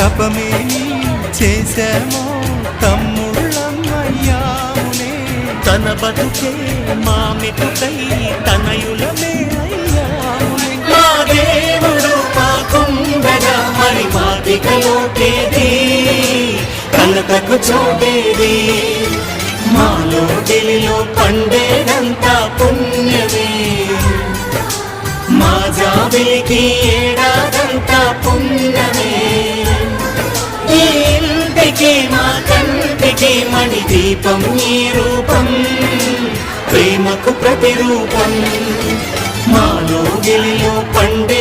తపమేమి చేశామో తమ్ముళ్ళమ్మయ్యామునే. తన బతుకే మామిటుకై తనయులమే అయ్యాములే. మా దేవుడు మాకుండగా మరి మాదికలోటేది కలతకు చోటేది మాలో గిలిలో పండేదంతా పుణ్యమే. మా జాబిలికి ఏడాదంతా పుణ్యమే. కంటికి మణి దీపం నీ రూపం ప్రేమకు ప్రతిరూపం. మాలో గిలిలో పండే